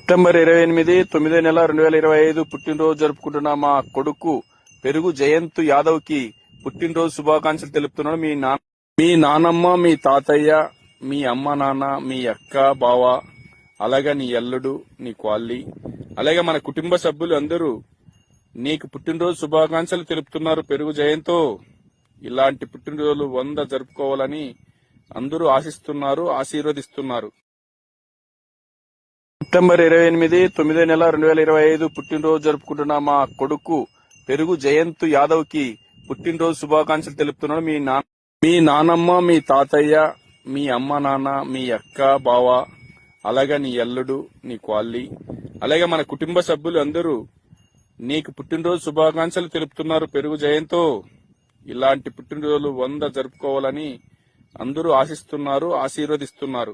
September ఇరవై ఎనిమిది తొమ్మిదో నెల రెండు వేల ఇరవై ఐదు పుట్టినరోజు జరుపుకుంటున్న మా కొడుకు పెరుగు జయంత్ యాదవ్కి పుట్టినరోజు శుభాకాంక్షలు తెలుపుతున్నాడు. మీ నా మీ నానమ్మ మీ తాతయ్య మీ అమ్మ నాన్న మీ అక్క బావ అలాగే నీ అల్లుడు నీ క్వాల్లి అలాగే మన కుటుంబ సభ్యులు అందరూ నీకు పుట్టినరోజు శుభాకాంక్షలు తెలుపుతున్నారు. పెరుగు జయంతో ఇలాంటి పుట్టినరోజులు వంద జరుపుకోవాలని అందరూ ఆశిస్తున్నారు ఆశీర్వదిస్తున్నారు. సెప్టెంబర్ ఇరవై ఎనిమిది తొమ్మిదో నెల రెండు వేల ఇరవై ఐదు పుట్టినరోజు జరుపుకుంటున్న మా కొడుకు పెరుగు జయంత్ యాదవ్కి పుట్టినరోజు శుభాకాంక్షలు తెలుపుతున్నాడు. మీ నా మీ నానమ్మ మీ తాతయ్య మీ అమ్మ నాన్న మీ అక్క బావ అలాగే నీ అల్లుడు నీ క్వాల్లి అలాగే మన కుటుంబ సభ్యులు అందరూ నీకు పుట్టినరోజు శుభాకాంక్షలు తెలుపుతున్నారు. పెరుగు జయంతో ఇలాంటి పుట్టినరోజులు వంద జరుపుకోవాలని అందరూ ఆశిస్తున్నారు ఆశీర్వదిస్తున్నారు.